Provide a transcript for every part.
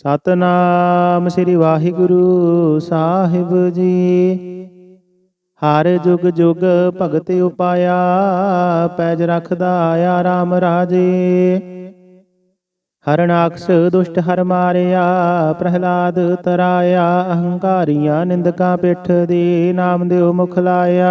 ਸਤਨਾਮ ਸ੍ਰੀ ਵਾਹਿਗੁਰੂ ਸਾਹਿਬ ਜੀ। ਹਰ ਜੁਗ ਜੁਗ ਭਗਤ ਉਪਾਇਆ, ਪੈਜ ਰਖਦਾ ਆਇਆ RAM ਰਾਜੇ। ਹਰਨਾਕਸ਼ ਦੁਸ਼ਟ ਹਰ ਮਾਰਿਆ, ਪ੍ਰਹਲਾਦ ਤਰਾਇਆ, ਅਹੰਕਾਰੀਆਂ ਨਿੰਦਕਾਂ ਪਿੱਠ ਦੇ ਨਾਮ ਦਿਓ ਮੁਖ ਲਾਇਆ।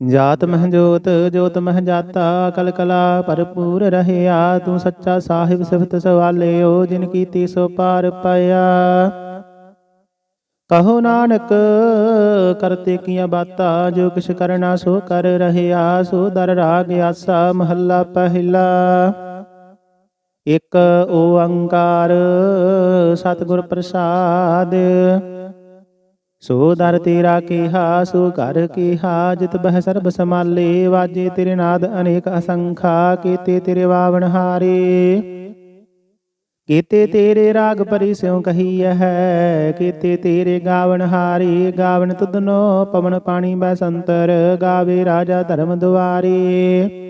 ਜਾਤ ਮਹ ਜੋਤ ਜੋਤ ਮਹ ਜਾਤਾ ਕਲ ਕਲਾ ਭਰਪੂਰ ਰਹਿਆ ਤੂੰ ਸੱਚਾ ਸਾਹਿਬ ਸਿਫਤ ਸਵਾਲਿਓ ਜਿਨ ਕੀਤੀ ਸੋ ਪਾਰ ਪਾਇਆ। ਕਹੋ ਨਾਨਕ ਕਰਤੇ ਕੀਆਂ ਬਾਤਾਂ ਜੋ ਕਿਛ ਕਰਨਾ ਸੋ ਕਰ ਰਹਿਆ ਸੋ ਦਰ ਰਾਗ ਆਸਾ ਮਹੱਲਾ ਪਹਿਲਾ। ਇਕ ਓੰਕਾਰ ਸਤਿਗੁਰ ਪ੍ਰਸਾਦ ਸੋ ਦਰ ਤੇਰਾ ਕੀਹਾ, ਸੋ ਘਰ ਕੀਹਾ, ਜਿਤ ਬਹਿ ਸਰਬ ਸਮਾਲੇ ਵਾਜੇ ਤੇਰੇ ਨਾਦ ਅਨੇਕ ਅਸੰਖਾ, ਕੀਤੇ ਤੇਰੇ ਵਾਵਣ ਹਾਰੇ। ਕੀਤੇ ਤੇਰੇ ਰਾਗ ਪਰੀ ਸਿਉ ਕਹੀ ਹੈ, ਕੀਤੇ ਤੇਰੇ ਗਾਵਣ ਹਾਰੇ, ਗਾਵਣ ਤੁਧਨੋ ਪਵਨ ਪਾਣੀ ਬਸੰਤਰ ਗਾਵੇ ਰਾਜਾ ਧਰਮ ਦੁਆਰੇ।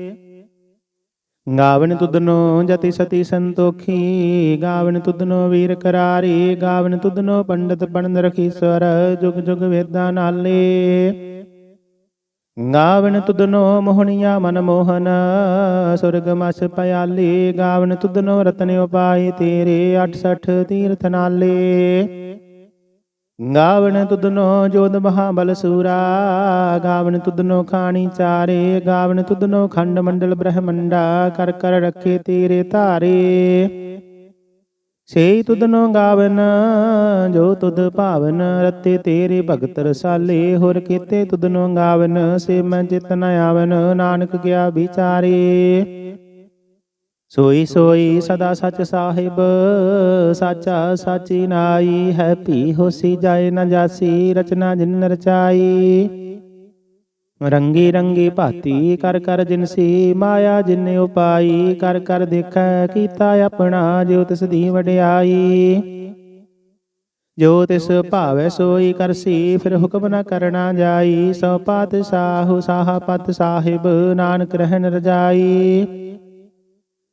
ਗਾਵਨ ਤੁਧਨੋ ਜਤੀ ਸਤੀ ਸੰਤੋਖੀ, ਗਾਵਨ ਤੁਧਨੋ ਵੀਰ ਕਰਾਰੀ, ਗਾਵਨ ਤੁਧਨੋ ਪੰਡਤ ਪੰਡ ਰਖੀਸਵਰ ਜੁਗ ਜੁਗ ਵੇਦਾਂ ਨਾਲੇ। ਗਾਵਨ ਤੁਧਨੋ ਮੋਹਣੀਆ ਮਨ ਮੋਹਨ, ਸੁਰਗ ਮਸ ਪਿਆਲੀ, ਗਾਵਨ ਤੁਧਨੋ ਰਤਨ ਉਪਾਏ ਤੇਰੇ 68 ਤੀਰਥ ਨਾਲੇ। ਗਾਵਨ ਤੁਧਨੋ ਜੋਧ ਮਹਾਬਲ ਸੂਰਾ ਗਾਵਨ ਤੁਧਨੋ ਖਾਣੀ ਚਾਰੇ ਗਾਵਨ ਤੁਧਨੋ ਖੰਡ ਮੰਡਲ ਬ੍ਰਹਮੰਡਾ, ਕਰ ਕਰ ਰੱਖੇ ਤੇਰੇ ਧਾਰੇ। ਸੇਈ ਤੁਧਨੋ ਗਾਵਨ, ਜੋ ਤੁਧ ਭਾਵਨ, ਰਤੇ ਤੇਰੇ ਭਗਤ ਰਸਾਲੇ। ਹੋਰ ਕੀਤੇ ਤੁਧਨੋ ਗਾਵਨ, ਸੇ ਮੈਂ ਚਿਤ ਨ ਆਵਨ, ਨਾਨਕ ਗਿਆ ਵਿਚਾਰੇ। ਸੋਈ ਸੋਈ ਸਦਾ ਸਚ ਸਾਹਿਬ, ਸਾਚਾ ਸਾਚੀ ਨਾਈ ਹੈ ਭੀ ਹੋਸੀ ਜਾਏ ਨਾ ਜਾਸੀ, ਰਚਨਾ ਜਿਨ ਰਚਾਈ। ਰੰਗੀ ਰੰਗੀ ਭਾਤੀ ਕਰ ਕਰ ਜਿਨਸੀ ਮਾਇਆ ਜਿਨ ਉਪਾਈ, ਕਰ ਕਰ ਦੇਖੈ ਕੀਤਾ ਆਪਣਾ ਜਿਉ ਤਿਸ ਦੀ ਵਡਿਆਈ। ਜੋ ਤਿਸ ਭਾਵੈ ਸੋਈ ਕਰਸੀ ਫਿਰ ਹੁਕਮ ਨ ਕਰਨਾ ਜਾਈ। ਸੋ ਪਾਤਸ਼ਾਹੂ ਸਾਹਾ ਪਤ ਸਾਹਿਬ, ਨਾਨਕ ਰਹਿਣ ਰਜਾਈ।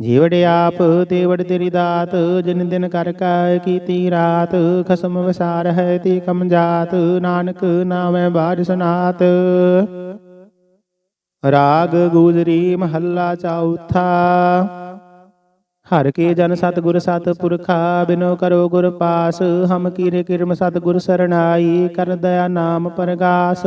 ਜੀਵੜ ਆਪ ਤੇਵੜ ਤੇਰੀ ਦਾਤ, ਜਿਨ ਦਿਨ ਕਰ ਕੈ ਕੀਤੀ ਰਾਤ, ਖਸਮ ਵਿਸਾਰ ਹੈ ਤੀ ਕਮ ਜਾਤ, ਨਾਨਕ ਨਾਮੈ ਬਾਜ ਸੁਨਾਤ। ਰਾਗ ਗੂਜਰੀ ਮਹੱਲਾ ਚੌਥਾ ਹਰ ਕੇ ਜਨ ਸਤਿਗੁਰ ਸਤਿਪੁਰਖਾ ਬਿਨੋ ਕਰੋ ਗੁਰ ਪਾਸ, ਹਮ ਕੀਰੇ ਕਿਰਮ ਸਤਿਗੁਰ ਸਰਣਾਈ, ਕਰ ਦਇਆ ਨਾਮ ਪਰਗਾਸ।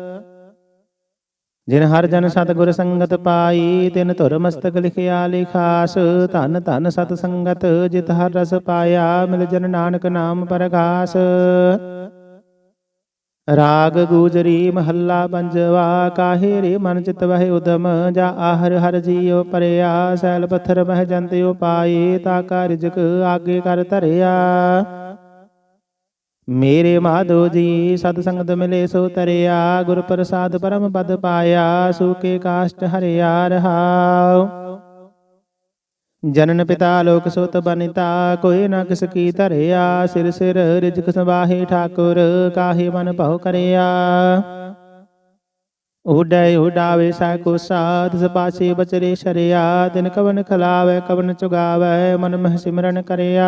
ਜਿਨ ਹਰ ਜਨ ਸਤਿਗੁਰ ਸੰਗਤ ਪਾਈ, ਤਿਨ ਧੁਰ ਮਸਤਕ ਲਿਖਿਆ ਲਿਖਾਸ, ਧਨ ਧਨ ਸਤ ਸੰਗਤ ਜਿਤ ਹਰ ਰਸ ਪਾਇਆ, ਮਿਲ ਜਨ ਨਾਨਕ ਨਾਮ ਪਰਗਾਸ। ਰਾਗ ਗੂਜਰੀ ਮਹੱਲਾ ਪੰਜਵਾ, ਕਾਹੇ ਰੇ ਮਨ ਚਿਤ ਵਹਿ ਉਦਮ, ਜਾ ਆਹਰ ਹਰ ਜੀਉ ਪਰਿਆ, ਸੈਲ ਪੱਥਰ ਮਹਿ ਜੰਤਿਉ ਪਾਏ ਤਾ ਕਾ ਰਿਜਕ ਆਗੇ ਕਰ ਧਰਿਆ। ਮੇਰੇ ਮਾਧੋ ਜੀ, ਸਤ ਸੰਗਤ ਮਿਲੇ ਸੋ ਤਰਿਆ ਗੁਰ ਪ੍ਰਸਾਦ ਪਰਮ ਪਦ ਪਾਇਆ ਸੂਕੇ ਕਾਸ਼ਟ ਹਰਿਆ ਰਹਾਉ। ਜਨਨ ਪਿਤਾ ਲੋਕ ਸੁਤ ਬਨਿਤਾ, ਕੋਈ ਨਾ ਕਿਸ ਕੀ ਧਰਿਆ, ਸਿਰ ਸਿਰ ਰਿਜਕ ਸਵਾਹੇ ਠਾਕੁਰ, ਕਾਹੇ ਮਨ ਭਉ ਕਰਿਆ। ਉਡੈ ਉਡਾਵੇ ਸਾ ਕੋ ਸਾਧ ਸਪਾਸੇ ਬਚਰੇ ਸ਼ਰਿਆ ਦਿਨ ਕਵਨ ਖਲਾਵੇ, ਕਵਨ ਚੁਗਾਵੇ, ਮਨ ਮਹਿ ਸਿਮਰਨ ਕਰਿਆ।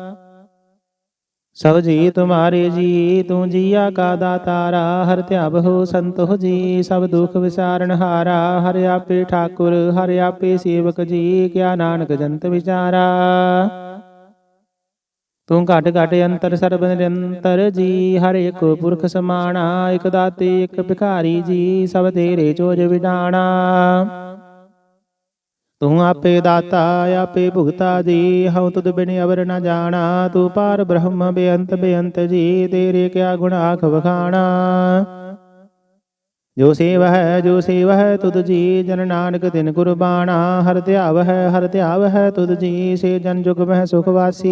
ਸਭ ਜੀ ਤੁਮਾਰੇ ਜੀ, ਤੂੰ ਜੀਆ ਕਾ ਦਾਤਾਰਾ, ਹਰ ਧਿਆਵ ਹੋ ਸੰਤੋ ਜੀ, ਸਭ ਦੁਖ ਵਿਸਾਰਨ ਹਾਰਾ, ਹਰ ਆਪੇ ਠਾਕੁਰ, ਹਰ ਆਪੇ ਸੇਵਕ ਜੀ, ਕਿਆ ਨਾਨਕ ਜੰਤ ਵਿਚਾਰਾ। ਤੂੰ ਘਟ ਘਟ ਅੰਤਰ ਸਰਬ ਨਿਰੰਤਰ ਜੀ, ਹਰ ਇੱਕ ਪੁਰਖ ਸਮਾਣਾ, ਇਕ ਦਾਤੇ, ਇਕ ਭਿਖਾਰੀ ਜੀ, ਸਭ ਤੇਰੇ ਚੋਜ ਵਿਡਾਣਾ। ਤੂੰ ਆਪੇ ਦਾਤਾ, ਆਪੇ ਭੁਗਤਾ ਜੀ, ਹਉ ਤੁਧ ਬਿਨ ਅਵਰ ਨ ਜਾਣਾ, ਤੂੰ ਪਾਰ ਬ੍ਰਹਮ ਬੇਅੰਤ ਬੇਅੰਤ ਜੀ, ਤੇਰੇ ਕਿਆ ਗੁਣ ਆਖ ਵਖਾਣਾ। ਜੋ ਸੇਵ ਹੈ ਜੋ ਸੇਵ ਹੈ ਤੁਧ ਜੀ, ਜਨ ਨਾਨਕ ਤਿਨ ਗੁਰਬਾਣਾ, ਹਰ ਧਿਆਵ ਹੈ ਹਰ ਧਿਆਵ ਹੈ ਤੁਧ ਜੀ, ਸੇ ਜਨ ਜੁਗ ਮਹਿ ਸੁਖ ਵਾਸੀ।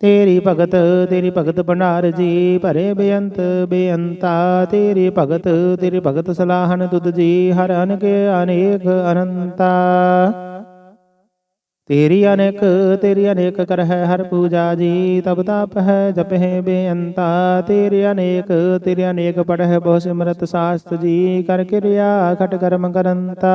ਤੇਰੀ ਭਗਤ ਤੇਰੀ ਭਗਤ ਭੰਡਾਰ ਜੀ ਭਰੇ ਬੇਅੰਤ ਬੇਅੰਤਾ। ਤੇਰੀ ਭਗਤ ਤੇਰੀ ਭਗਤ ਸਲਾਹਨ ਤੁਧ ਜੀ, ਹਰ ਅਨਕ, ਅਨੇਕ ਅਨੰਤਾ। ਤੇਰੀ ਅਨੇਕ ਤੇਰੀ ਅਨੇਕ ਕਰ ਹੈ ਹਰ ਪੂਜਾ ਜੀ, ਤਬ ਤਾਪ ਹੈ ਜਪਹਿ ਬੇਅੰਤਾ। ਤੇਰੀ ਅਨੇਕ ਤੇਰੀ ਅਨੇਕ ਪੜ ਹੈ ਬਹੁ ਸਿਮਰਤ ਸਾਸਤ ਜੀ, ਕਰ ਕਿਰਿਆ ਖਟ ਕਰਮ ਕਰੰਤਾ।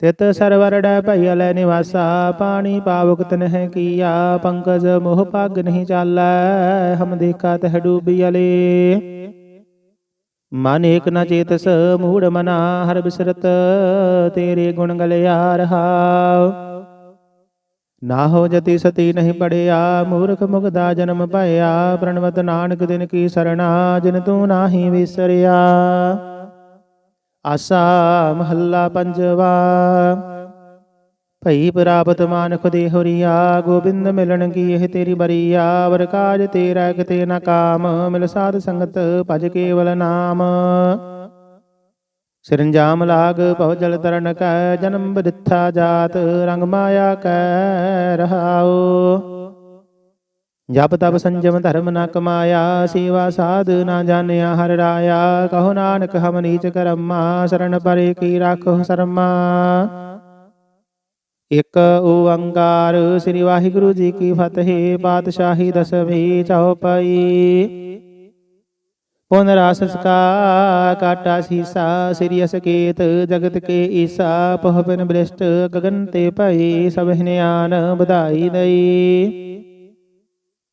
ਤਿਤ ਸਰਵਰ ਡੈ ਲੈ ਨਿਵਾਸਾ, ਪਾਣੀ ਪਾਵਕ ਤਨਹਿ ਕੀਆ, ਪੰਕਜ ਮੋਹ ਪੱਗ ਨਹੀਂ ਚਾਲੈ, ਹਮ ਦੇਖਾ ਤਹ ਡੂਬੀ ਅਲੇ। ਮਨ ਏਕ ਨ ਚੇਤਸ, ਮੂੜ ਮਨਾ, ਹਰ ਬਿਸਰਤ, ਤੇਰੇ ਗੁਣ ਗਲਿਆ ਰਹਾ। ਨਾ ਹੋ ਜਤੀ ਸਤੀ ਨਹੀਂ ਪੜਿਆ, ਮੂਰਖ ਮੁਗਦਾ ਜਨਮ ਭਇਆ, ਪ੍ਰਣਵਤ ਨਾਨਕ ਦਿਨ ਕੀ ਸਰਣਾ, ਜਿਨ ਤੂੰ ਨਾਹੀ ਵਿਸਰਿਆ। ਆਸਾ ਮਹੱਲਾ ਪੰਜਵਾ। ਭਈ ਪ੍ਰਾਪਤ ਮਾਨਖ ਦੇ ਹੋਰੀਆ, ਗੋਬਿੰਦ ਮਿਲਣ ਕੀ ਇਹ ਤੇਰੀ ਬਰੀਆ, ਵਰ ਕਾਜ ਤੇਰਾ ਕਿਤੇ ਨਾ ਕਾਮ, ਮਿਲ ਸਾਧ ਸੰਗਤ ਭਜ ਕੇਵਲ ਨਾਮ। ਸਿਰੰਜਾਮ ਲਾਗ ਭਉ ਜਲ ਤਰਨ ਕੈ, ਜਨਮ ਬ੍ਰਿਥਾ ਜਾਤ, ਰੰਗ ਮਾਇਆ ਕੈ ਰਹਾਉ। ਜਪ ਤਪ ਸੰਜਮ ਧਰਮ ਨ ਕਮਾਇਆ, ਸੇਵਾ ਸਾਧ ਨਾ ਜਾਣਿਆ, ਹਰ ਰਾਇਆ, ਕਹੋ ਨਾਨਕ ਹਮ ਨੀਚ ਕਰਮਾ, ਸ਼ਰਨ ਪਰੇ ਕੀ ਰਾਖੋ ਸ਼ਰਮਾ। ਇਕ ਓੰਕਾਰ ਸ੍ਰੀ ਵਾਹਿਗੁਰੂ ਜੀ ਕੀ ਫਤਿਹ, ਪਾਤਸ਼ਾਹੀ ਦਸਵੀਂ ਚਉਪਈ। ਪੁਨ ਰਾਸਸਕਾ ਕਾਟਾ ਸੀਸਾ, ਸ੍ਰੀ ਅਸਕੇਤ, ਜਗਤ ਕੇ ਈਸਾ ਪਹਪਨ ਬ੍ਰਿਸ਼ਟ, ਗਗਨ ਤੇ ਭਈ ਸਭ ਨਿਆਨ ਵਧਾਈ ਦਈ।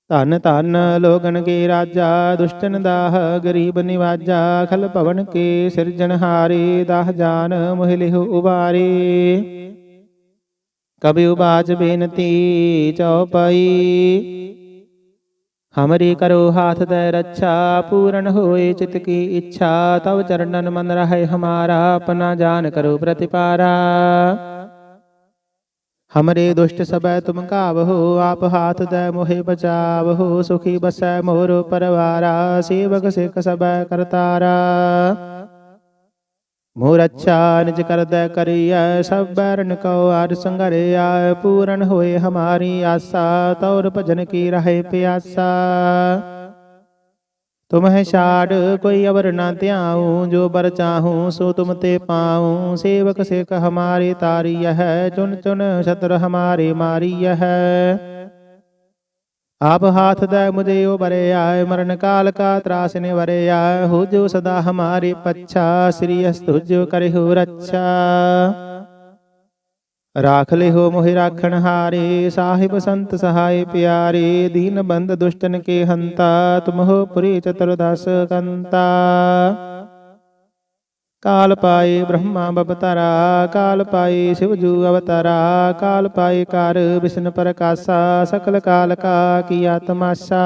ਧਨ ਧਨ ਲੋਗਨ ਕੇ ਰਾਜਾ, ਦੁਸ਼ਟਨ ਦਾਹ, ਗਰੀਬ ਨਿਵਾਜਾ, ਖਲ ਭਵਨ ਕੇ ਸਿਰਜਣਹਾਰੇ ਦਾਹ ਜਾਨ ਮੋਹਿ ਲਿਹੁ ਉਬਾਰੇ। ਕਬਿ ਉਬਾਚ ਬੇਨਤੀ ਚਉਪਈ। ਹਮਰੀ ਕਰੋ ਹਾਥ ਦੇ ਰੱਛਾ, ਪੂਰਨ ਹੋਏ ਚਿਤ ਕੀ ਇੱਛਾ, ਤਵ ਚਰਨਨ ਮਨ ਰਹੇ ਹਮਾਰਾ, ਆਪਣਾ ਜਾਨ ਕਰੋ ਪ੍ਰਤਿਪਾਰਾ। ਹਮਰੇ ਦੁਸ਼ਟ ਸਬੈ ਤੁਮ ਕਾਵਹੋ ਆਪ ਹਾਥ ਦੇ ਮੋਹਿ ਬਚਾਵਹੋ ਸੁਖੀ ਬਸੈ ਮੋਰ ਪਰਵਾਰਾ ਸੇਵਕ ਸਿਖ ਸਬੈ ਕਰਤਾਰਾ ਮੋਰ ਅੱਛਾ ਨਿਜ ਕਰਦੈ ਕਰੀਐ ਸਭ ਬੈਰਨ ਕਉ ਆਰ ਸੰਗਰਿਆ ਪੂਰਨ ਹੋਏ ਹਮਾਰੀ ਆਸਾ ਤੌਰ ਭਜਨ ਕੀ ਰਹੇ ਪਿਆਸਾ ਤੁਮਹਿ ਛਾੜ ਕੋਈ ਅਵਰ ਨਾ ਧਿਆਉ ਜੋ ਬਰ ਚਾਹੂੰ ਸੋ ਤੁਮ ਤੇ ਪਾਉ। ਸੇਵਕ ਸਿਖ ਹਮਾਰੇ ਤਾਰੀਐ ਹੈ ਚੁਨ ਚੁਨ ਛਤਰ ਹਮਾਰੇ ਮਾਰੀਐ ਹੈ। ਆਪ ਹਾਥ ਦੇ ਮੁਝੇ ਉਹ ਬਰੇ ਆਏ ਮਰਨ ਕਾਲ ਕਾ ਤਰਾਸ ਨੇ ਵਰੇ ਆਏ ਹੋ ਜੋ ਸਦਾ ਹਮਾਰੇ ਪੱਛਾ ਸ੍ਰੀ ਅਸਤੁਜ ਕਰਿਹੁ ਰੱਛਾ। ਰਾਖ ਲਿਹੋ ਮੋਹਿ ਰਾਖਣ ਹਾਰੇ, ਸਾਹਿਬ ਸੰਤ ਸਹਾਇ ਪਿਆਰੇ, ਦੀਨ ਬੰਦ ਦੁਸ਼ਟਨ ਕੇ ਹੰਤਾ ਤੁਮਹੁ ਪੁਰੀ ਚਤੁਰਦਸ ਕੰਤਾ। ਕਾਲ ਪਾਏ ਬ੍ਰਹਮਾ ਬਵਤਾਰਾ, ਕਾਲ ਪਾਏ ਸਿਵਜੂ ਅਵਤਾਰਾ, ਕਾਲ ਪਾਏ ਕਰ ਵਿਸ਼ਨ ਪ੍ਰਕਾਸ਼ਾ, ਸਕਲ ਕਾਲ ਕਾ ਕੀਆ ਤਮਾਸ਼ਾ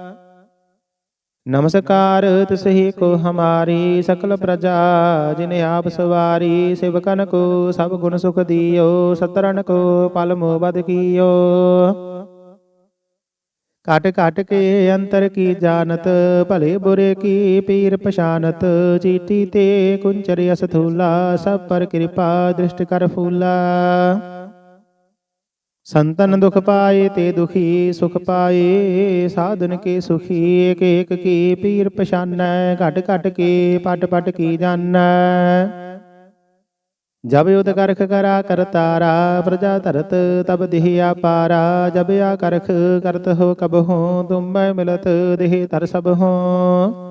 ਨਮਸਕਾਰ ਤਿਸਹੀ ਕੋ ਹਮਾਰੀ ਸਕਲ ਪ੍ਰਜਾ, ਜਿਨ ਆਪ ਸਵਾਰੀ ਸਿਵਕਨ ਕੋ ਸਭ ਗੁਣ ਸੁਖ ਦਿਓ ਸਤਰਨ ਕੋ ਪਲ ਮੋਹ ਬਦ ਕੀਓ। ਕਟ ਕਟ ਕੇ ਅੰਤਰ ਕੀ ਜਾਣਤ, ਭਲੇ ਬੁਰੇ ਕੀ ਪੀਰ ਪਛਾਨਤ, ਚੀਟੀ ਤੇ ਕੁੰਚਰ ਅਸਥੂਲਾ, ਸਭ ਪਰ ਕਿਰਪਾ ਦ੍ਰਿਸ਼ਟ ਕਰ ਫੂਲਾ। ਸੰਤਨ ਦੁਖ ਪਾਏ ਤੇ ਦੁਖੀ ਸੁਖ ਪਾਏ, ਸਾਧਨ ਕੇ ਸੁਖੀ ਏਕ ਏਕ ਕੀ ਪੀਰ ਪਛਾਨੈ, ਘਟ ਘਟ ਕੇ ਪਟ ਪਟ ਕੀ ਜਾਣੈ ਜਬ ਉਦ ਕਰਖ ਕਰਾ ਕਰਤਾਰਾ ਪ੍ਰਜਾ ਧਰਤ ਤਬ ਦੇਹ ਆਪਾਰਾ, ਜਬ ਆ ਕਰਖ ਕਰਤ ਹੋ ਕਬ ਹੋ, ਤੁਮ ਮਿਲਤ ਦੇਹ ਤਰ ਸਭ ਹੋ।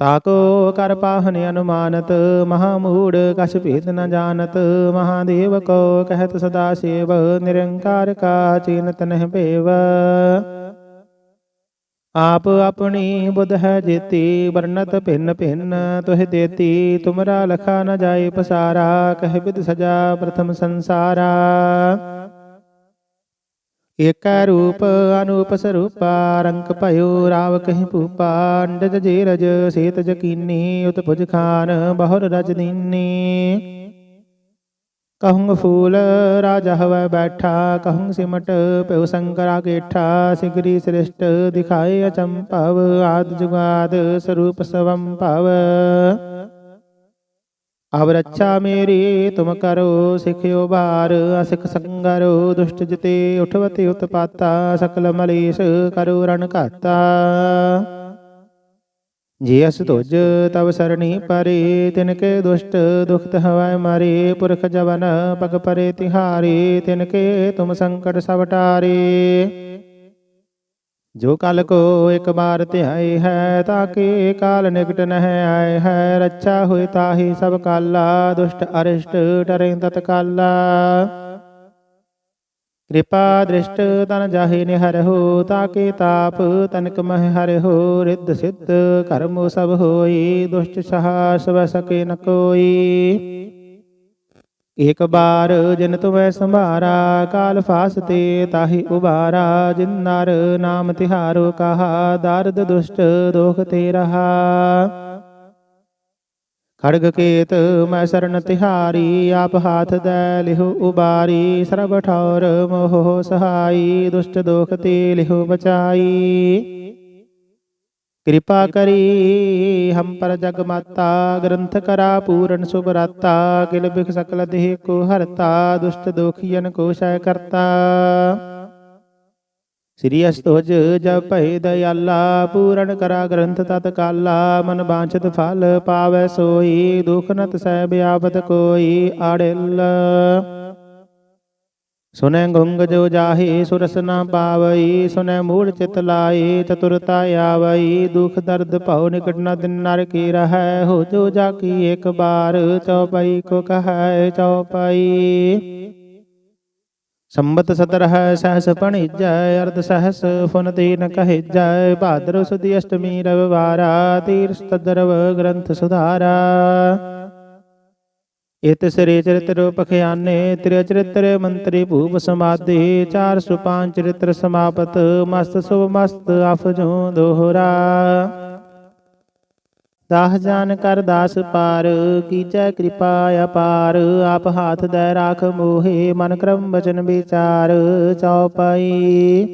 ਤਾਕੋ ਕਰ ਪਾਹਨ ਅਨੁਮਾਨਤ ਮਹਾ ਮੂੜ ਕਛ ਭੇਦ ਨ ਜਾਣਤ, ਮਹਾਦੇਵ ਕੋ ਕਹਿਤ ਸਦਾ ਸੇਵ, ਨਿਰੰਕਾਰ ਕਾ ਚਿਨਤ ਨਹਿ ਭੇਵ। ਆਪ ਆਪਣੀ ਬੁਧ ਹੈ ਜੇਤੀ ਵਰਨਤ ਭਿੰਨ ਭਿੰਨ, ਤੁਹ ਦੇਤੀ, ਤੁਮਰਾ ਲਖਾ ਨ ਜਾਏ ਪਸਾਰਾ, ਕਹਿ ਬਿਦ ਸਜਾ ਪ੍ਰਥਮ ਸੰਸਾਰਾ। ඒකාරූප අනුපසරුපාරංක පයෝ රාවක හිපුපාණ්ඩජ ජේරජ සේතජ කින්නේ යුත පොජකාන බහොර රජ දින්නේ. කහුංග ෆූල රාජහව බැට්ඨා කහුං සිමට පෙවසංකරා ගේඨා සිගිරි ශ්‍රේෂ්ඨ දිඛාය චම්පව ආදි ජුගාද ස්වરૂප සවම් පව ਅਬ ਰੱਛਾ ਮੇਰੀ ਤੁਮ ਕਰੋ ਸਿਖਿਓ ਬਾਰ, ਅਸਿਖ ਸੰਗਰੋ ਦੁਸ਼ਟ ਜਿਤੇ ਉਠਵਤੇ ਉਤਪਾਤਾ, ਸਕਲ ਮਲੇਸ਼ ਕਰੋ ਰਣ ਘਾਤਾ। ਜੇ ਅਸ ਤੁਜ ਤਵ ਸਰਣੀ ਪਰੇ ਤਿਨ ਕੇ ਦੁਸ਼ਟ ਦੁਖਤ ਹਵੈ ਮਾਰੇ, ਪੁਰਖ ਜਵਨ ਪਗ ਪਰੇ ਤਿਹਾਰੇ ਤਿਨ ਕੇ ਤੁਮ ਸੰਕਟ ਸਭ ਟਾਰੇ। ਜੋ ਕਲ ਕੋ ਇੱਕ ਬਾਰ ਧਿਆਏ ਹੈ ਤਾਕੇ ਕਾਲ ਨਿਕਟ ਨਹਿ ਆਏ ਹੈ? ਰੱਛਾ ਹੋਇ ਤਾਹੀ ਸਭ ਕਾਲਾ, ਦੁਸ਼ਟ ਅਰਿਸ਼ਟ ਤਤ ਕਾਲਾ ਕਿਰਪਾ ਦ੍ਰਿਸ਼ਟ ਤਨ ਜਾਹੇ ਨਿਹਰਹੁ ਤਾਕੇ ਤਾਪ ਤਨਕ ਮਹਿ ਹਰਿਹੁ ਰਿੱਧ ਸਿੱਧ ਕਰਮੁ ਸਭ ਹੋਈ, ਦੁਸ਼ਟ ਸਹਾਸ ਵ ਸਕੇ ਨ ਕੋਈ। ਇਕ ਬਾਰ ਜਿਨ ਤੁਮੈ ਸੰਭਾਰਾ, ਕਾਲ ਫਾਸਤੇ ਤਾਹੀ ਉਬਾਰਾ, ਜਿਨ ਨਰ ਨਾਮ ਤਿਹਾਰੋ, ਕਹਾ ਦਰਦ ਦੁਸ਼ਟ ਦੋਖ ਤੇ ਰਹਾ। ਖੜਗ ਕੇਤ ਮੈਂ ਸਰਨ ਤਿਹਾਰੀ, ਆਪ ਹਾਥ ਦੈ ਲਿਹੁ ਉਬਾਰੀ, ਸਰਬ ਠੌਰ ਮੋਹ ਸਹਾਈ, ਦੁਸ਼ਟ ਦੋਖ ਤੇ ਲਿਹੁ ਬਚਾਈ। ਕਿਰਪਾ ਕਰੀ ਹਮ ਪਰ ਜਗ ਮਾਤਾ ਗ੍ਰੰਥ ਕਰਾ ਪੂਰਨ ਸੁਭਰਾਤਾ ਕਿਲ ਬਿਖ ਸਕਲ ਦੇਹ ਕੋ ਹਰਤਾ ਦੁਸ਼ਟ ਦੋਖੀਨ ਕੋ ਸ਼ੈ ਕਰਤਾ। ਸ੍ਰੀ ਅਸਤੋਜ ਜਪ ਭੈ ਦਇਆਲਾ ਪੂਰਨ ਕਰਾ ਗ੍ਰੰਥ ਤਤ ਕਾਲਾ ਮਨ ਬਾਂਛਤ ਫਲ ਪਾਵੈ ਸੋਈ ਦੁਖ ਨ ਤਸੈ ਬਿਆਪਤ ਕੋਈ ਆੜਿਲ। ਸੁਨੈ ਗੁੰਗ ਜੋ ਜਾਹੇ ਸੁਰਸ ਨਾ ਪਾਵਈ, ਸੁਨੈ ਮੂੜ ਚਿਤ ਲਾਏ ਚਤੁਰਤਾ ਆਵਈ, ਦੁਖ ਦਰਦ ਭਉ ਨਿਕਟ ਨ ਦਿਨ ਨਰ ਕੀ ਰਹੈ, ਹੋ ਜੋ ਜਾ ਕੀ ਇੱਕ ਬਾਰ, ਚਉਪਈ ਕੋ ਕਹੈ ਚਉਪਈ। ਸੰਬਤ ਸਤਰਹ ਸਹਸ ਪਣਿਜੈ ਅਰਧ ਸਹਸ ਫੁਨ ਤੀਨ ਕਹਿਜੈ ਭਾਦਰ ਸੁਦੀ ਅਸ਼ਟਮੀ ਰਵਿਵਾਰਾ, ਤੀਰਥ ਤਦਰਵ ਗ੍ਰੰਥ ਸੁਧਾਰਾ। ਇਤ ਸ੍ਰੀ ਚਰਿਤ ਰੂਪ ਖਿਆਨੇ ਤ੍ਰਿ ਚਰਿਤ੍ਰ ਮੰਤਰੀ ਭੂਪ ਸਮਾਧੀ 405 ਚਰਿਤ੍ਰ ਸਮਾਪਤ, ਮਸਤ ਸੁਭ ਮਸਤ ਅਫਜੋ ਦੋਹਰਾ। ਦਾਸ ਜਾਨ ਕਰ ਦਾਸ ਪਾਰ, ਕੀਚੈ ਕਿਰਪਾ ਅਪਾਰ, ਆਪ ਹਾਥ ਦੈ ਰਾਖ ਮੋਹੇ, ਮਨ ਕਰਮ ਬਚਨ ਵਿਚਾਰ ਚਉਪਈ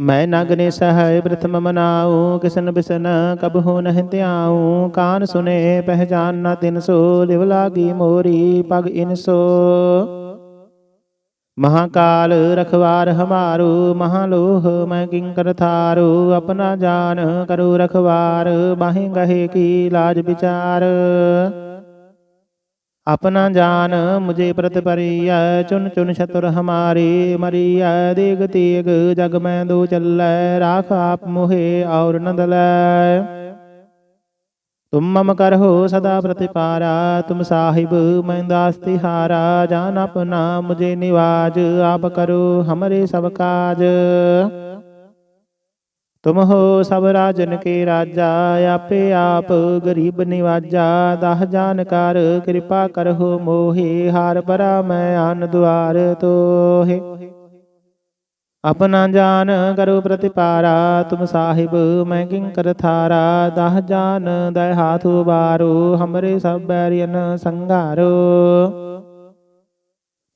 ਮੈਂ ਨਗਨੇ ਸਹਾਇ ਪ੍ਰਥਮ ਮਨਾਉ ਕਿਸਨ ਬਿਸਨ ਕਬ ਨਹਿ ਧਿਆਉ ਕਾਨ ਸੁਨੇ ਪਹਿਚਾਨ ਨ ਤਿਨ ਸੋ, ਲਿਵ ਲਾਗੀ ਮੋਰੀ ਪਗ ਇਨ ਸੋ। ਮਹਾਕਾਲ ਰਖਵਾਰ ਹਮਾਰੂ, ਮਹਾਲੋਹ ਮੈਂ ਕਿੰਕਰ ਥਾਰੂ, ਆਪਣਾ ਜਾਨ ਕਰੂ ਰਖਵਾਰ, ਬਾਹੇ ਗਹੇ ਕੀ ਲਾਜ ਵਿਚਾਰ। ਆਪਣਾ ਜਾਨ ਮੁਝੇ ਪ੍ਰਤ ਪਰਿਐ ਚੁਨ ਚੁਨ ਛਤੁਰ ਹਮਾਰੇ, ਮਰੀਐ ਦੇਗ ਤੇਗ, ਜਗ ਮੈਂ ਦੋ ਚੱਲੈ, ਰਾਖ ਆਪ ਮੋਹੇ ਔਰ ਨੰਦ ਲੈ ਤੁਮ ਮਮ ਕਰਹੁ ਸਦਾ ਪ੍ਰਤਿਪਾਰਾ, ਤੁਮ ਸਾਹਿਬ ਮੈਂ ਦਾਸ ਤਿਹਾਰਾ, ਜਾਨ ਆਪਣਾ ਮੁਝੇ ਨਿਵਾਜ, ਆਪ ਕਰੋ ਹਮਰੇ ਸਭ ਕਾਜ। ਤੁਮ ਹੋ ਸਭ ਰਾਜਨ ਕੇ ਰਾਜਾ, ਆਪੇ ਆਪ ਗਰੀਬ ਨਿਵਾਜਾ, ਦਹ ਜਾਨਕਾਰ ਕਿਰਪਾ ਕਰਹੁ ਮੋਹੇ, ਹਾਰ ਪਰਾ ਮੈਂ ਆਨ ਦੁਆਰ ਤੋਹੇ। ਆਪਣਾ ਜਾਨ ਕਰੋ ਪ੍ਰਤਿਪਾਰਾ, ਤੁਮ ਸਾਹਿਬ ਮੈਂ ਕਿੰਕਰ ਥਾਰਾ, ਦਹ ਜਾਨ ਦਇ ਹਾਥ ਉਬਾਰੋ ਹਮਰੇ ਸਭ ਬੈਰੀਨ ਸੰਘਾਰੋ।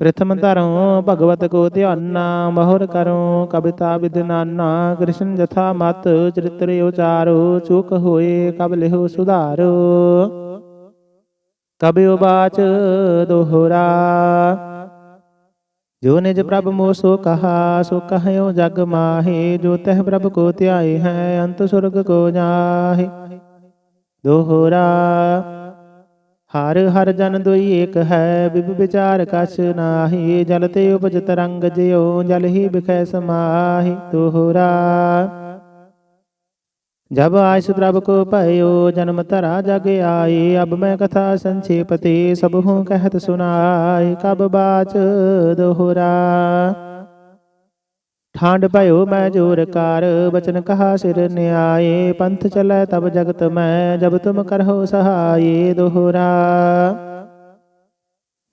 ਪ੍ਰਥਮ ਧਰੋ ਭਗਵਤ ਕੋ ਧਿਆਨਾ ਬਹੁਰ ਕਰੋ ਕਬਿਤਾ ਵਿਦ ਨਾਨਾ ਕ੍ਰਿਸ਼ਨ ਜਥਾ ਮਤ ਚਰਿਤ੍ਰ ਉਚਾਰੋ ਚੁਕ ਹੋਏ ਕਬ ਲਿਹੋ ਸੁਧਾਰੋ। ਕਬਿ ਉਬਾਚ ਦੋਹਰਾ। ਜੋ ਨਿਜ ਪ੍ਰਭ ਮੋ ਸੋ ਕਹਾ ਸੋ ਕਹਿਓ ਜਗ ਮਾਹੇ। ਜੋ ਤਹ ਪ੍ਰਭ ਕੋ ਧਿਆਏ ਹੈ ਅੰਤ ਸੁਰਗ ਕੋ ਜਾਹੇ। ਦੋਹਰਾ। ਹਰ ਹਰ ਜਨ ਦੁਈ ਏਕ ਹੈ, ਬਿਬ ਵਿਚਾਰ ਕਛ ਨਾਹੀ, ਜਲ ਤੇ ਉਪਜ ਤਰੰਗ ਜਿਉ, ਜਲ ਹੀ ਬਿਖੈ ਸਮਾਹੀ ਦੋਹਰਾ ਜਬ ਆਇਸ ਪ੍ਰਭ ਕੋ ਭਇਓ, ਜਨਮ ਤਰਾ ਜਗ ਆਏ ਅਬ ਮੈਂ ਕਥਾ ਸੰਛੇਪ ਤੇ ਸਭ ਹੂੰ ਕਹਿਤ ਸੁਨਾਏ ਕਬ ਬਾਚ ਦੋਹਰਾ। ਠਾਂਡ ਭਇਓ ਮੈਂ ਜੋਰ ਕਰ, ਬਚਨ ਕਹਾ ਸਿਰ ਨਿਆਏ, ਪੰਥ ਚਲੈ ਤਬ ਜਗਤ ਮੈਂ, ਜਬ ਤੁਮ ਕਰਹੁ ਸਹਾਏ ਦੋਹਰਾ।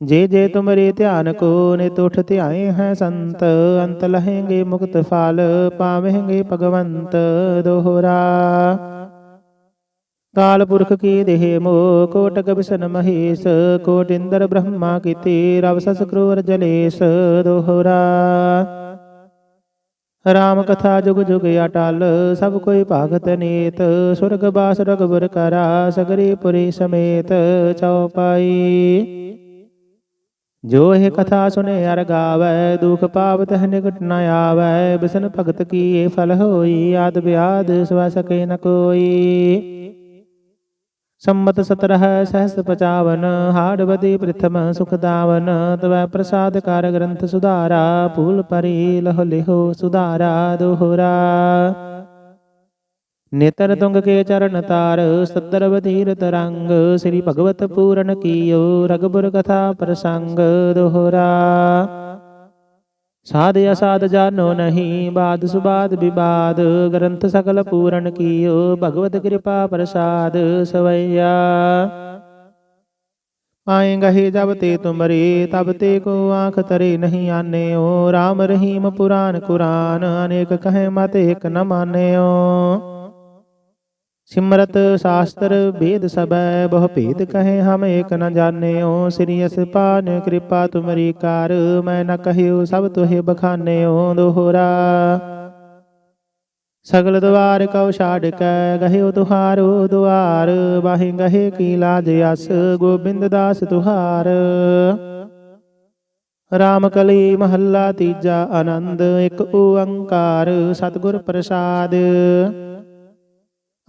ਜੇ ਜੇ ਤੁਮਰੇ ਧਿਆਨ ਕੋ ਨਿਤ ਉਠ ਧਿਆਏ ਹੈ ਸੰਤ, ਅੰਤ ਲਹੇਂਗੇ ਮੁਕਤ ਫਲ, ਪਾਵੇਂਗੇ ਭਗਵੰਤ ਦੋਹਰਾ। ਕਾਲ ਪੁਰਖ ਕੀ ਦੇਹ ਮੋ ਕੋਟ ਬਿਸ਼ਨ ਮਹੇਸ਼ ਕੋਟ ਇੰਦਰ ਬ੍ਰਹਮਾ ਕੀਤੇ, ਰਵ ਸਸ ਕਰੂਰ ਜਲੇਸ਼ ਦੋਹਰਾ। ਰਾਮ ਕਥਾ ਜੁਗ ਜੁਗ ਅਟਲ ਸਭ ਕੋਈ ਭਾਗਤ ਨੀਤ ਸੁਰਗ ਬਾਸ ਰਗਬਰ ਕਰਾ ਸਗਰੀ ਪੁਰੀ ਸਮੇਤ ਚਉਪਾਈ ਜੋ ਇਹ ਕਥਾ ਸੁਨੇ ਅਰ ਗਾਵੈ ਦੁਖ ਪਾਵਤ ਹੈ ਨਿਕਟ ਨ ਆਵੈ ਬਿਸਨ ਭਗਤ ਕੀ ਇਹ ਫਲ ਹੋਈ ਆਦ ਵਿਆਦ ਸਵਾ ਸਕੇ ਨ ਕੋਈ ਸੰਮਤ 17 ਸਹਸ 55 ਹਾੜ ਪ੍ਰਥਮ ਸੁਖਦਾਵਨ, ਤਵੈ ਪ੍ਰਸਾਦ ਕਰ ਗ੍ਰੰਥ ਸੁਧਾਰਾ, ਭੂਲ ਪਰੀ ਲਹ ਲਿਹੋ ਸੁਧਾਰਾ ਦੋਹਰਾ। ਨੇਤਰ ਤੁੰਗ ਕੇ ਚਰਨ ਤਾਰ ਸਦਰਵ ਬਧੀਰ ਤਰੰਗ, ਸ੍ਰੀ ਭਗਵਤ ਪੂਰਨ ਕੀਓ ਰਗਬੁਰ ਕਥਾ ਪ੍ਰਸੰਗ ਦੋਹਰਾ। ਸਾਧ ਅਸਾਧ ਜਾਨੋ ਨਹੀਂ, ਬਾਦ ਸੁਬਾਦ ਵਿਵਾਦ ਗ੍ਰੰਥ ਸਕਲ ਪੂਰਨ ਕੀਓ, ਭਗਵਤ ਕਿਰਪਾ ਪ੍ਰਸਾਦ ਸਵਈਆ। ਆਏ ਗਹੇ ਜਬ ਤੇ ਤੁਮਰੇ, ਤਬ ਤੇ ਕੋ ਆਂਖ ਤਰੇ ਨਹੀਂ ਆਨਿਓ RAM ਰਹੀਮ ਪੁਰਾਨ ਕੁਰਾਨ, ਅਨੇਕ ਕਹੇ ਮਤ ਇਕ ਨ ਮਾਨਿਓ। ਸਿਮਰਤ ਸ਼ਾਸਤਰ ਵੇਦ ਸਬੈ ਬਹੁ ਭੇਦ ਕਹੇ ਹਮ ਏਕ ਨ ਜਾਣਿਓ, ਸ੍ਰੀ ਅਸਪਾਨ ਕਿਰਪਾ ਤੁਮਰੀ ਕਾਰ, ਮੈਂ ਨ ਕਹਿਓ ਸਭ ਤੋਹਿ ਬਖਾਨਿਓ ਦੋਹਰਾ। ਸਗਲ ਦਵਾਰ ਕਉ ਛਾੜ ਕੈ, ਗਹਿਓ ਤੁਹਾਰੋ ਦੁਆਰ ਬਾਹੇ ਗਹੇ ਕੀ ਲਾਜ ਅਸ, ਗੋਬਿੰਦ ਦਾਸ ਤੁਹਾਰ। ਰਾਮ ਕਲੀ ਮਹੱਲਾ ਤੀਜਾ ਆਨੰਦ, ਇੱਕ ਓੰਕਾਰ, ਸਤਿਗੁਰ ਪ੍ਰਸਾਦ।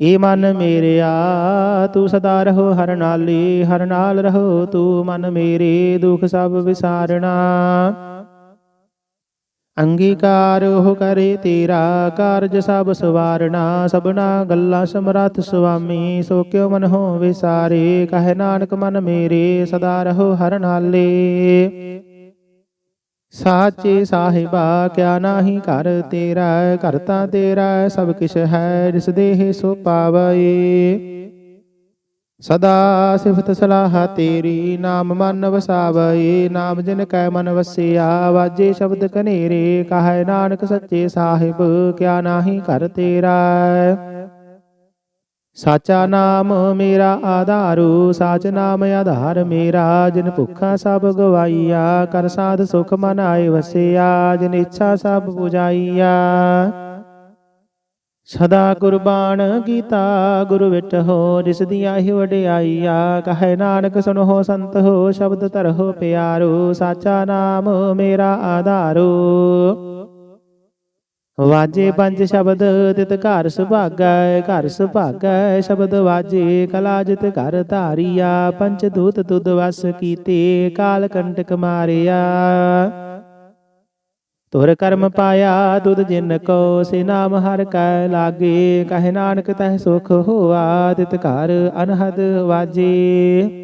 ਏ ਮਨ ਮੇਰਿਆ, ਤੂੰ ਸਦਾ ਰਹੋ ਹਰ ਨਾਲੇ, ਹਰ ਨਾਲ ਰਹੋ ਤੂੰ ਮਨ ਮੇਰੇ, ਦੁਖ ਸਭ ਵਿਸਾਰਣਾ। ਅੰਗੀਕਾਰ ਉਹ ਕਰੇ ਤੇਰਾ, ਕਾਰਜ ਸਭ ਸਵਾਰਣਾ, ਸਭਨਾ ਗੱਲਾਂ ਸਮਰੱਥ ਸੁਆਮੀ, ਸੋ ਕਿਉ ਮਨ ਹੋ ਵਿਸਾਰੇ? ਕਹਿ ਨਾਨਕ ਮਨ ਮੇਰੇ, ਸਦਾ ਰਹੋ ਹਰ ਨਾਲੇ। ਸਾਚੇ ਸਾਹਿਬਾ, ਕਿਆ ਨਾਹੀ ਘਰ ਤੇਰਾ ਕਰਤਾ ਤੇਰਾ ਸਭ ਕਿਛ ਹੈ, ਜਿਸ ਦੇਹ ਸੋ ਪਾਵਏ। ਸਦਾ ਸਿਫਤ ਸਲਾਹ ਤੇਰੀ, ਨਾਮ ਮਨ ਵਸਾਵਏ। ਨਾਮ ਜਿਨ ਕੈ ਮਨ ਵਸਿਆ, ਵਾਜੇ ਸ਼ਬਦ ਕਨੇਰੇ ਕਹੈ ਨਾਨਕ ਸੱਚੇ ਸਾਹਿਬ, ਕਿਆ ਨਾਹੀ ਘਰ ਤੇਰਾ ਸਾਚਾ ਨਾਮ ਮੇਰਾ ਆਧਾਰੂ, ਸਾਚ ਨਾਮ ਆਧਾਰ ਮੇਰਾ, ਜਿਨ ਭੁੱਖਾ ਸਭ ਗਵਾਈਆ, ਕਰ ਸਾਧ ਸੁਖ ਮਨ ਆਏ ਵਸਿਆ, ਜਿਨ ਇੱਛਾ ਸਭ 부ਜਾਈਆ ਸਦਾ ਕੁਰਬਾਨ ਕੀਤਾ, ਗੁਰੂ ਵਿਟ ਹੋ, ਜਿਸ ਦੀਆਂ ਹੀ ਵਡਿਆਈਆ, ਕਹੈ ਨਾਨਕ ਸੁਨੋ ਸੰਤ ਹੋ, ਸ਼ਬਦ ਧਰੋ ਪਿਆਰੋ, ਸਾਚਾ ਨਾਮ ਮੇਰਾ ਆਧਾਰੂ। ਵਾਜੇ ਪੰਜ ਸ਼ਬਦ ਤਿਤ ਘਰ ਸੁਭਾਗੈ ਘਰ ਸੁਭਾਗੈ ਸ਼ਬਦ ਵਾਜੇ ਕਲਾ ਜਿਤ ਘਰ ਧਾਰੀਆ ਪੰਚ ਦੂਤ ਤੁਧ ਵਸ ਕੀਤੇ ਕਾਲ ਕੰਟਕ ਮਾਰਿਆ। ਤੁਰ ਕਰਮ ਪਾਇਆ ਤੁਧ ਜਿਨ ਕੋ ਸੇ ਨਾਮ ਹਰ ਕੈ ਲਾਗੇ ਕਹੇ ਨਾਨਕ ਤਹ ਸੁਖ ਹੋਆ ਤਿਤ ਘਰ ਅਨਹਦ ਵਾਜੇ।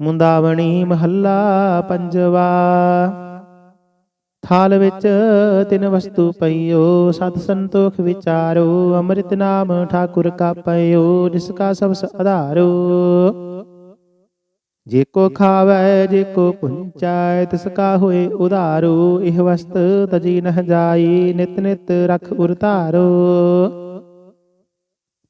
ਮੁੰਦਾਵਣੀ ਮਹੱਲਾ ਪੰਜਵਾ। ਥਾਲ ਵਿੱਚ ਤਿੰਨ ਵਸਤੂ ਪਈਓ, ਸਤ ਸੰਤੋਖ ਵਿਚਾਰੋ, ਅੰਮ੍ਰਿਤ ਨਾਮ ਠਾਕੁਰ ਕਾ ਪਈਓ ਜਿਸ ਕਾ ਸਬਸ ਆਧਾਰੋ। ਜੇ ਕੋ ਖਾਵੈ, ਜੇ ਕੋ ਪੁੰਚੈ, ਤਿਸ ਕਾ ਹੋਏ ਉਧਾਰੋ। ਇਹ ਵਸਤ ਤਜੀ ਨਹ ਜਾਈ, ਨਿਤ ਨਿਤ ਰਖ ਉਰਤਾਰੋ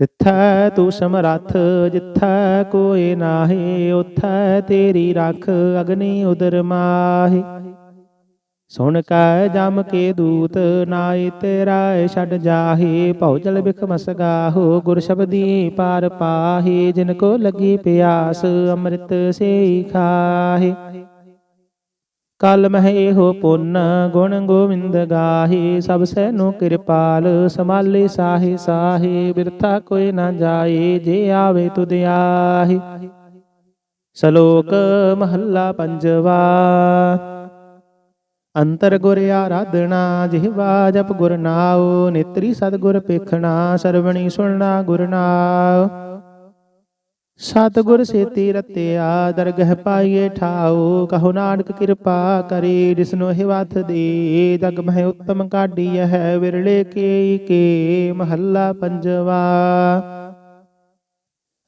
ਤਿੱਥੈ ਤੂੰ ਸਮਰੱਥ, ਜਿੱਥੈ ਕੋਏ ਨਾਹੀ, ਉਥੈ ਤੇਰੀ ਰੱਖ ਅਗਨੀ ਉਦਰ ਮਾਹੀ। ਸੁਣ ਕੈ ਜਮ ਕੇ ਦੂਤ ਨਾਏ ਤੇਰਾ ਛੱਡ ਜਾਹੇ। ਭਉ ਜਲ ਬਿਖ ਮਸਗਾਹੋ, ਗੁਰ ਸ਼ਬਦੀ ਪਾਰ ਪਾਹੇ। ਜਿਨ ਕੋ ਲੱਗੀ ਪਿਆਸ, ਅੰਮ੍ਰਿਤ ਸੇ ਖਾਹੇ। ਕਲ ਮਹਿ ਇਹੋ ਪੁੰਨ, ਗੁਣ ਗੋਵਿੰਦ ਗਾਹੇ, ਸਭ ਸੈਨੋ ਕਿਰਪਾਲ ਸਮਾਲੇ ਸਾਹੇ ਸਾਹੇ, ਬਿਰਥਾ ਕੋਈ ਨਾ ਜਾਏ, ਜੇ ਆਵੇ ਤੁਧ ਆਹੇ। ਸ਼ਲੋਕ ਮਹੱਲਾ ਪੰਜਵਾ, ਅੰਤਰ ਗੁਰ ਆਰਾਧਨਾ ਜਿਹਵਾ ਜਪ ਗੁਰ ਨਾਉ, ਨੇਤਰੀ ਸਤਗੁਰ ਪੇਖਣਾ, ਸਰਵਣੀ ਸੁਣਨਾ ਗੁਰ ਨਾਉ। ਸਤਗੁਰ ਸੇਤੀ ਰਤਿਆ ਦਰਗਹ ਪਾਈਏ ਠਾਉ, ਕਹੋ ਨਾਨਕ ਕਿਰਪਾ ਕਰੇ, ਜਿਸਨੋ ਇਹ ਦੇ, ਜਗ ਮਹਿ ਉਤਮ ਕਾਢੀ ਹੈ, ਵਿਰਲੇ ਕੇ ਕੇ ਮਹੱਲਾ ਪੰਜਵਾ।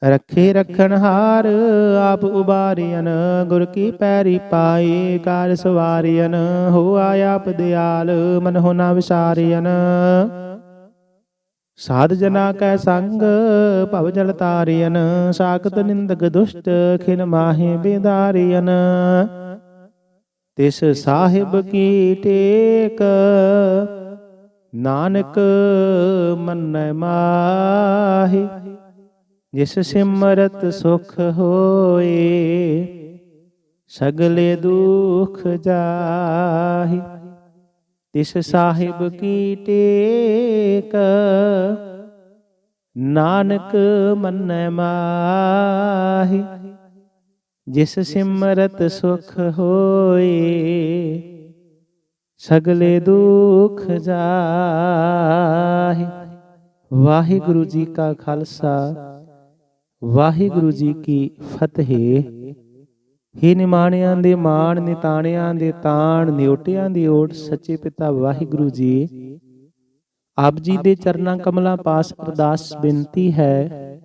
ਰੱਖੇ ਰਖਣ ਹਾਰ, ਆਪ ਉਬਾਰਿਅਨ ਗੁਰ ਕੀ ਪੈਰੀ ਪਾਏ ਕਾਰ ਸਵਾਰਿਅਨ ਹੋ ਆਪ ਦਿਆਲ, ਮਨ ਹੋ ਨਾ ਵਿਸਾਰਿਅਨ ਸਾਧ ਜਨਾ ਕੈ ਸੰਗ, ਭਵ ਜਲ ਤਾਰਿਅਨ ਸਾਖਤ ਨਿੰਦਕ ਦੁਸ਼ਟ, ਖਿਨ ਮਾਹੇ ਬੇਦਾਰਿਅਨ ਤਿਸ ਸਾਹਿਬ ਕੀ ਟੇਕ, ਨਾਨਕ ਮੰਨੈ ਮਾਹੀ। ਜਿਸ ਸਿਮਰਤ ਸੁਖ ਹੋਏ, ਸਗਲੇ ਦੁਖ ਜਾਹੀ। ਤਿਸ ਸਾਹਿਬ ਕੀ ਟੇਕ ਨਾਨਕ ਮੰਨੈ ਮਾਹੀ, ਜਿਸ ਸਿਮਰਤ ਸੁਖ ਹੋਏ, ਸਗਲੇ ਦੁਖ ਜਾਹੀ। ਵਾਹਿਗੁਰੂ ਜੀ ਕਾ ਖਾਲਸਾ, ਵਾਹਿਗੁਰੂ ਜੀ ਕੀ ਫਤਿਹ। ਹੀ ਨਿਮਾਣਿਆਂ ਦੇ ਮਾਣ, ਨਿਤਾਣਿਆਂ ਦੇ ਤਾਣ, ਨਿਉਟਿਆਂ ਦੀ ਓਟ, ਸੱਚੇ ਪਿਤਾ ਵਾਹਿਗੁਰੂ ਜੀ ਆਪ ਜੀ ਦੇ ਚਰਨਾਂ ਕਮਲਾਂ ਪਾਸ ਅਰਦਾਸ ਬੇਨਤੀ ਹੈ।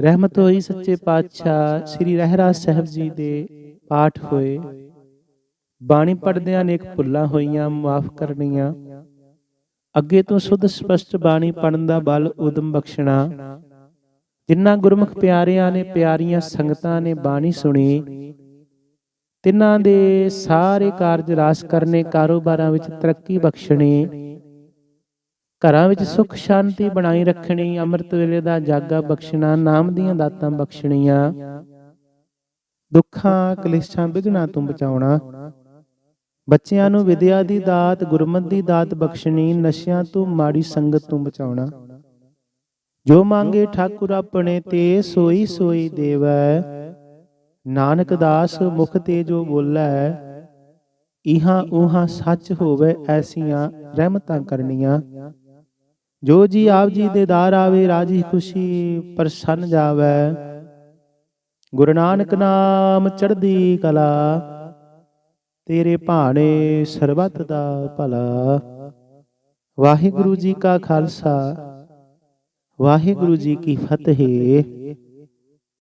ਰਹਿਮਤ ਹੋਈ ਸੱਚੇ ਪਾਤਸ਼ਾਹ ਸ੍ਰੀ ਰਹਿਰਾ ਸਾਹਿਬ ਜੀ ਦੇ ਪਾਠ ਹੋਏ। ਬਾਣੀ ਪੜਦਿਆਂ ਨੇ ਭੁੱਲਾਂ ਹੋਈਆਂ, ਮਾਫ ਕਰਨੀਆਂ। ਅੱਗੇ ਤੋਂ ਸੁਧ ਸਪਸ਼ਟ ਬਾਣੀ ਪੜਨ ਦਾ ਬਲ ਉਦਮ ਬਖਸ਼ਣਾ। ਜਿਨ੍ਹਾਂ ਗੁਰਮੁਖ ਪਿਆਰਿਆਂ ਨੇ ਪਿਆਰੀਆਂ ਸੰਗਤਾਂ ਨੇ ਬਾਣੀ ਸੁਣੀ, ਤਿੰਨਾਂ ਦੇ ਸਾਰੇ ਕਾਰਜ ਰਾਸ ਕਰਨੇ ਕਾਰੋਬਾਰਾਂ ਵਿੱਚ ਤਰੱਕੀ ਬਖਸ਼ਣੀ। ਘਰਾਂ ਵਿੱਚ ਸੁਖ ਸ਼ਾਂਤੀ ਬਣਾਈ ਰੱਖਣੀ, ਅੰਮ੍ਰਿਤ ਵੇਲੇ ਦਾ ਜਾਗਾ ਬਖਸ਼ਣਾ, ਨਾਮ ਦੀਆਂ ਦਾਤਾਂ ਬਖਸ਼ਣੀਆਂ। ਦੁੱਖਾਂ, ਕਲੇਸ਼ਾਂ ਵਿਘਨਾਂ ਤੋਂ ਬਚਾਉਣਾ। ਬੱਚਿਆਂ ਨੂੰ ਵਿਦਿਆ ਦੀ ਦਾਤ, ਗੁਰਮਤਿ ਦੀ ਦਾਤ ਬਖਸ਼ਣੀ, ਨਸ਼ਿਆਂ ਤੋਂ ਮਾੜੀ ਸੰਗਤ ਤੋਂ ਬਚਾਉਣਾ। ਜੋ ਮੰਗੇ ਠਾਕੁਰ ਆਪਣੇ ਤੇ, ਸੋਈ ਸੋਈ ਦੇਵੈ। ਨਾਨਕ ਦਾਸ ਮੁਖ ਤੇ ਜੋ ਬੋਲੈ, ਇਹਾਂ ਉਹਾਂ ਸੱਚ ਹੋਵੇ, ਐਸੀਆਂ ਰਹਿਮਤਾਂ ਕਰਨੀਆਂ। ਜੋ ਜੀ ਆਪ ਜੀ ਦੇ ਦਾਰ ਆਵੇ, ਰਾਜੀ ਖੁਸ਼ੀ ਪ੍ਰਸੰਨ ਜਾਵੇ। ਗੁਰੂ ਨਾਨਕ ਨਾਮ ਚੜ੍ਹਦੀ ਕਲਾ, ਤੇਰੇ ਭਾਣੇ ਸਰਬੱਤ ਦਾ ਭਲਾ। ਵਾਹਿਗੁਰੂ ਜੀ ਕਾ ਖਾਲਸਾ, ਵਾਹਿਗੁਰੂ ਜੀ ਕੀ ਫਤਿਹ।